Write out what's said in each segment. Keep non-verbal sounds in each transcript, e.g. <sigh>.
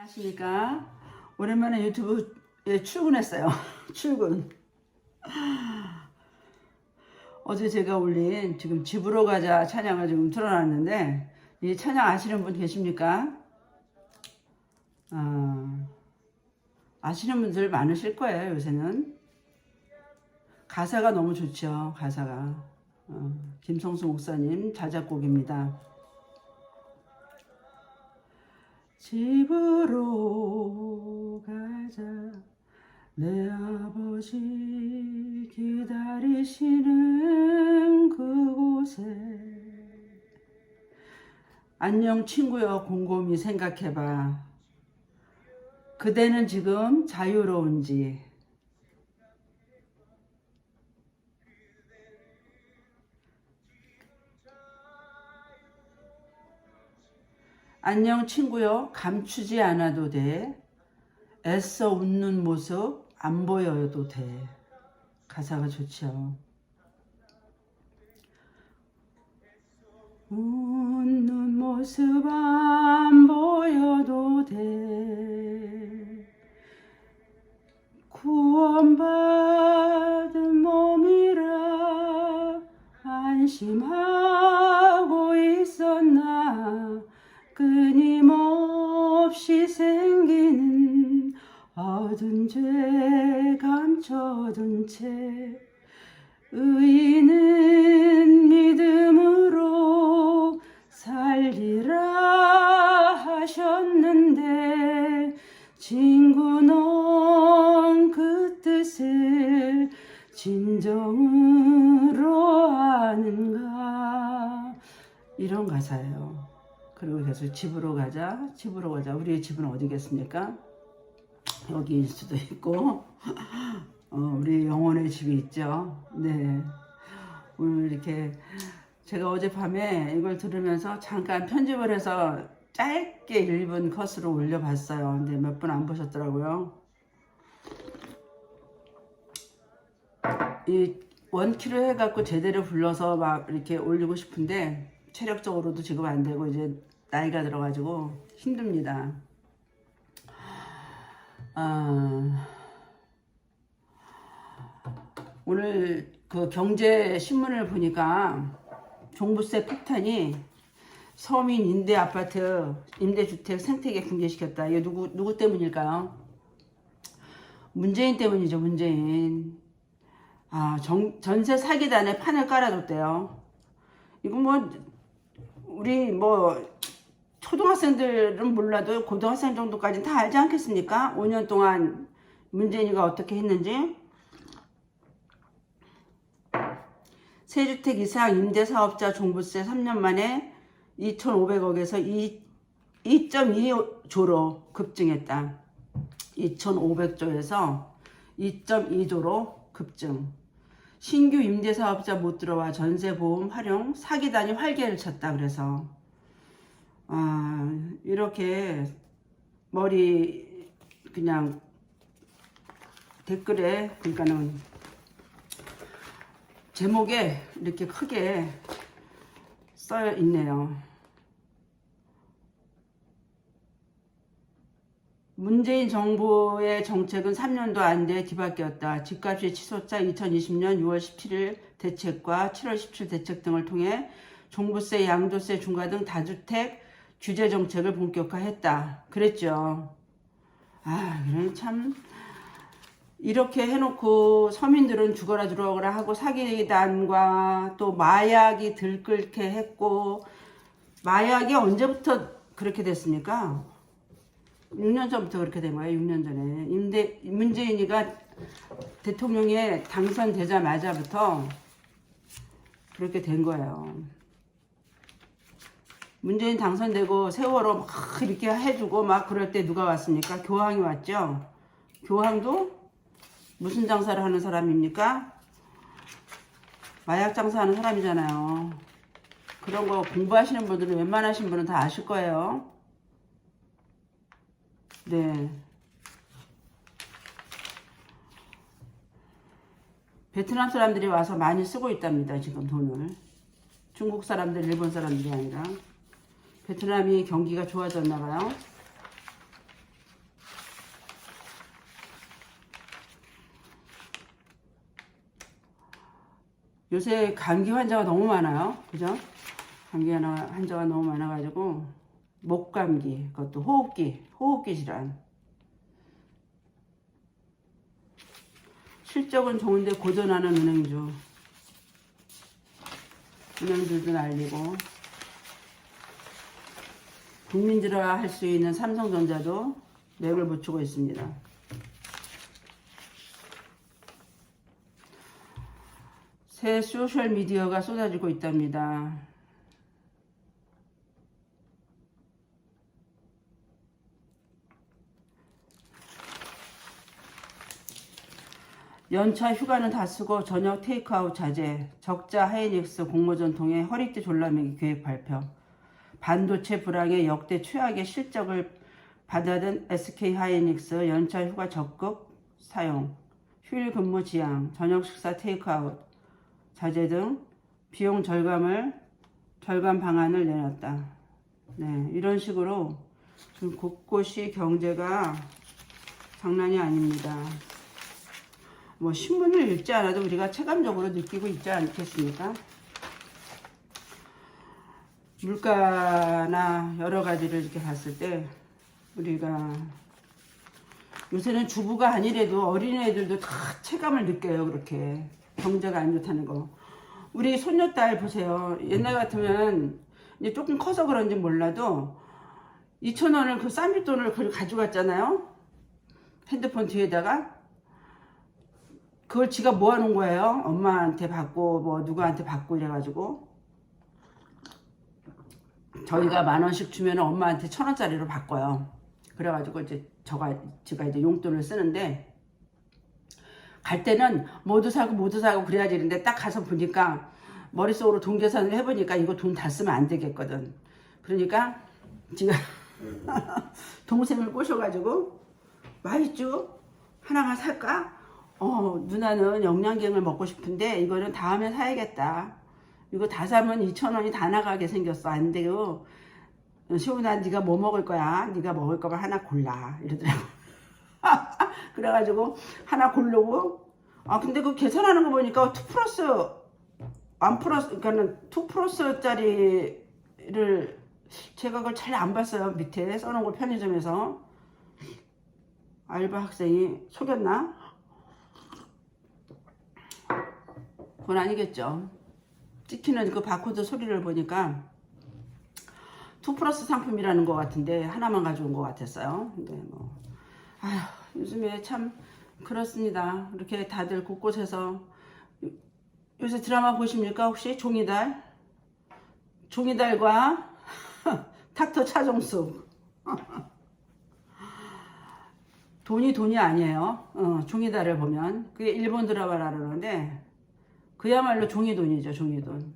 안녕하십니까. 오랜만에 유튜브에 출근했어요. <laughs> 출근. 어제 제가 올린 지금 집으로 가자 찬양을 지금 틀어놨는데 이 찬양 아시는 분 계십니까? 아, 아시는 분들 많으실 거예요 요새는. 가사가 너무 좋죠 가사가. 어, 김성수 목사님 자작곡입니다. 집으로 가자. 내 아버지 기다리시는 그곳에. 안녕 친구여 곰곰이 생각해봐. 그대는 지금 자유로운지 안녕 친구여. 감추지 않아도 돼. 애써 웃는 모습 안 보여도 돼. 가사가 좋죠 웃는 모습 안 보여도 돼. 구원받은 몸이라 안심하 어두운 죄 감춰둔 채 의인은 믿음으로 살리라 하셨는데 친구 넌그 뜻을 진정으로 아는가 이런 가사예요. 그리고 계속 집으로 가자, 집으로 가자. 우리의 집은 어디겠습니까? 여기일 수도 있고, <laughs> 어, 우리 영혼의 집이 있죠. 네. 오늘 이렇게 제가 어젯밤에 이걸 들으면서 잠깐 편집을 해서 짧게 1분 컷으로 올려봤어요. 근데 몇 분 안 보셨더라고요. 이 원키로 해갖고 제대로 불러서 막 이렇게 올리고 싶은데 체력적으로도 지금 안 되고 이제 나이가 들어가지고 힘듭니다. 아, 오늘 그 경제 신문을 보니까 종부세 폭탄이 서민 임대 아파트 임대 주택 생태계 붕괴시켰다. 이게 누구 누구 때문일까요? 문재인 때문이죠. 문재인. 아, 정, 전세 사기단에 판을 깔아줬대요. 이거 뭐 우리 뭐 초등학생들은 몰라도 고등학생 정도까지는 다 알지 않겠습니까? 5년 동안 문재인이가 어떻게 했는지 세주택 이상 임대사업자 종부세 3년 만에 2,500억에서 2.2조로 급증했다. 2,500조에서 2.2조로 급증. 신규 임대사업자 못 들어와 전세보험 활용 사기단이 활개를 쳤다 그래서 아 이렇게 머리 그냥 댓글에 그러니까는 제목에 이렇게 크게 써 있네요. 문재인 정부의 정책은 3년도 안 돼 뒤바뀌었다. 집값이 치솟자 2020년 6월 17일 대책과 7월 17일 대책 등을 통해 종부세, 양도세 중과 등 다주택 규제 정책을 본격화했다. 그랬죠. 아, 그래 참 이렇게 해놓고 서민들은 죽어라 들어오라 하고 사기단과 또 마약이 들끓게 했고 마약이 언제부터 그렇게 됐습니까? 6년 전부터 그렇게 된 거예요. 6년 전에. 임대, 문재인이가 대통령에 당선되자마자부터 그렇게 된 거예요. 문재인 당선되고 세월호 막 이렇게 해주고 막 그럴 때 누가 왔습니까? 교황이 왔죠? 교황도 무슨 장사를 하는 사람입니까? 마약 장사하는 사람이잖아요. 그런 거 공부하시는 분들은 웬만하신 분은 다 아실 거예요. 네. 베트남 사람들이 와서 많이 쓰고 있답니다. 지금 돈을. 중국 사람들, 일본 사람들이 아니라. 베트남이 경기가 좋아졌나 봐요. 요새 감기 환자가 너무 많아요. 그죠? 감기 환자가 너무 많아가지고 목감기, 그것도 호흡기, 호흡기 질환. 실적은 좋은데 고전하는 은행주. 은행주도 날리고 국민들화 할수 있는 삼성전자도 맥을 붙이고 있습니다. 새 소셜 미디어가 쏟아지고 있답니다. 연차 휴가는 다 쓰고 저녁 테이크아웃 자제, 적자 하이닉스 공모전 통해 허리띠 졸라매기 계획 발표, 반도체 불황의 역대 최악의 실적을 받아든 SK 하이닉스 연차 휴가 적극 사용, 휴일 근무 지향, 저녁 식사 테이크아웃 자제 등 비용 절감을 절감 방안을 내놨다. 네, 이런 식으로 지금 곳곳이 경제가 장난이 아닙니다. 뭐 신문을 읽지 않아도 우리가 체감적으로 느끼고 있지 않겠습니까? 물가나 여러 가지를 이렇게 봤을 때 우리가 요새는 주부가 아니래도 어린애들도 다 체감을 느껴요 그렇게. 경제가 안 좋다는 거. 우리 손녀딸 보세요. 옛날 같으면 이제 조금 커서 그런지 몰라도 2천 원을 그 쌈짓돈을 그걸 가져갔잖아요. 핸드폰 뒤에다가. 그걸 지가 모아놓은 거예요. 엄마한테 받고 뭐 누구한테 받고 이래가지고 저희가 만 원씩 주면 엄마한테 천 원짜리로 바꿔요. 그래가지고 이제 저가 제가 이제 용돈을 쓰는데 갈 때는 모두 사고 모두 사고 그래야지 되는데 딱 가서 보니까 머릿속으로 돈 계산을 해보니까 이거 돈 다 쓰면 안 되겠거든. 그러니까 제가 <laughs> 동생을 꼬셔가지고 맛있죠? 하나만 살까? 어, 누나는 영양갱을 먹고 싶은데 이거는 다음에 사야겠다. 이거 다 사면 2,000원이 다 나가게 생겼어. 안 돼요. 시훈아 네가 뭐 먹을 거야? 네가 먹을 거면 하나 골라. 이러더라고. <laughs> 그래가지고 하나 고르고 아 근데 그 계산하는 거 보니까 2 플러스 안 플러스 그러니까는 2 플러스짜리를 제가 그걸 잘 안 봤어요. 밑에 써놓은 걸 편의점에서 알바 학생이 속였나? 그건 아니겠죠. 찍히는 그 바코드 소리를 보니까 2 플러스 상품이라는 것 같은데 하나만 가져온 것 같았어요. 근데 뭐 아휴 요즘에 참 그렇습니다. 이렇게 다들 곳곳에서 요- 요새 드라마 보십니까 혹시 종이달? 종이달과 <laughs> 닥터 차종숙 <laughs> 돈이 돈이 아니에요. 어, 종이달을 보면 그게 일본 드라마라는데 그야말로 종이돈이죠, 종이돈.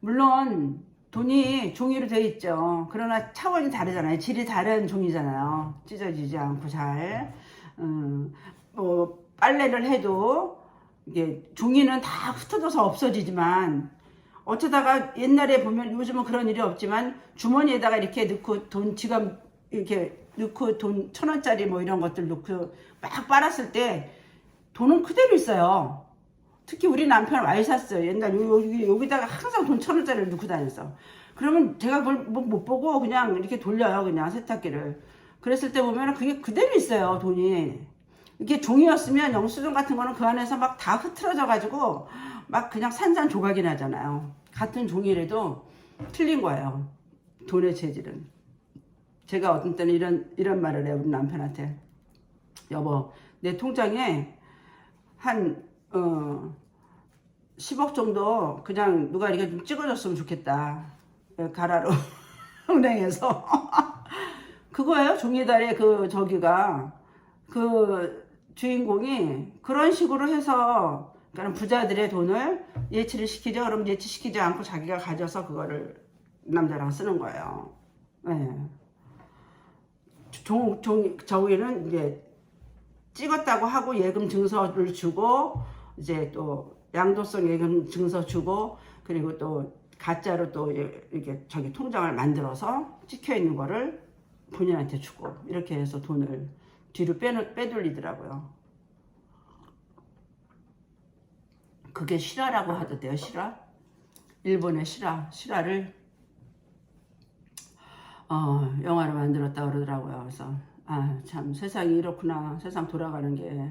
물론 돈이 종이로 돼 있죠. 그러나 차원이 다르잖아요. 질이 다른 종이잖아요. 찢어지지 않고 잘. 음, 뭐 빨래를 해도 이게 종이는 다 흩어져서 없어지지만 어쩌다가 옛날에 보면 요즘은 그런 일이 없지만 주머니에다가 이렇게 넣고 돈 지갑 이렇게 넣고 돈 천 원짜리 뭐 이런 것들 넣고 막 빨았을 때 돈은 그대로 있어요. 특히 우리 남편 많이 샀어요. 옛날 요- 여기, 여기다가 항상 돈 천 원짜리를 넣고 다녔어. 그러면 제가 그걸 뭐못 보고 그냥 이렇게 돌려요. 그냥 세탁기를. 그랬을 때 보면 그게 그대로 있어요. 돈이. 이게 종이였으면 영수증 같은 거는 그 안에서 막 다 흐트러져 가지고 막 그냥 산산 조각이 나잖아요. 같은 종이라도 틀린 거예요. 돈의 재질은. 제가 어떤 때는 이런 이런 말을 해요. 우리 남편한테. 여보, 내 통장에 한 어, 10억 정도 그냥 누가 이렇게 좀 찍어줬으면 좋겠다. 예, 가라로 <laughs> 은행에서 <laughs> 그거예요. 종이달의 그 저기가 그 주인공이 그런 식으로 해서 그러니까 부자들의 돈을 예치를 시키죠. 그럼 예치시키지 않고 자기가 가져서 그거를 남자랑 쓰는 거예요. 예. 종, 종, 저기는 이제 찍었다고 하고 예금 증서를 주고 이제 또 양도성 예금 증서 주고 그리고 또 가짜로 또 이렇게 저기 통장을 만들어서 찍혀 있는 거를 본인한테 주고 이렇게 해서 돈을 뒤로 빼, 빼돌리더라고요. 그게 실화라고 하던데요, 실화. 일본의 실화, 실화를 어, 영화로 만들었다 그러더라고요. 그래서 아, 참 세상이 이렇구나. 세상 돌아가는 게.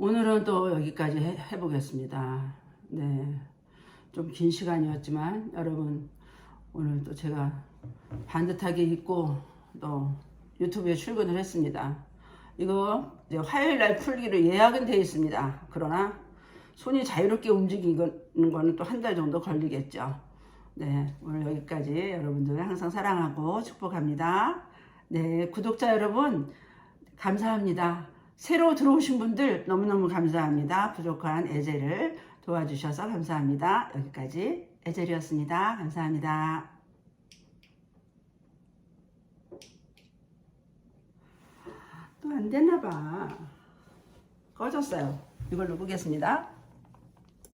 오늘은 또 여기까지 해, 해보겠습니다. 네. 좀 긴 시간이었지만 여러분 오늘 또 제가 반듯하게 입고 또 유튜브에 출근을 했습니다. 이거 화요일 날 풀기로 예약은 되어 있습니다. 그러나 손이 자유롭게 움직이는 거는 또 한 달 정도 걸리겠죠. 네, 오늘 여기까지 여러분들 항상 사랑하고 축복합니다. 네, 구독자 여러분 감사합니다. 새로 들어오신 분들 너무너무 감사합니다. 부족한 애제를 도와주셔서 감사합니다. 여기까지 애젤이었습니다. 감사합니다. 또 안 되나 봐. 꺼졌어요. 이걸 누르겠습니다.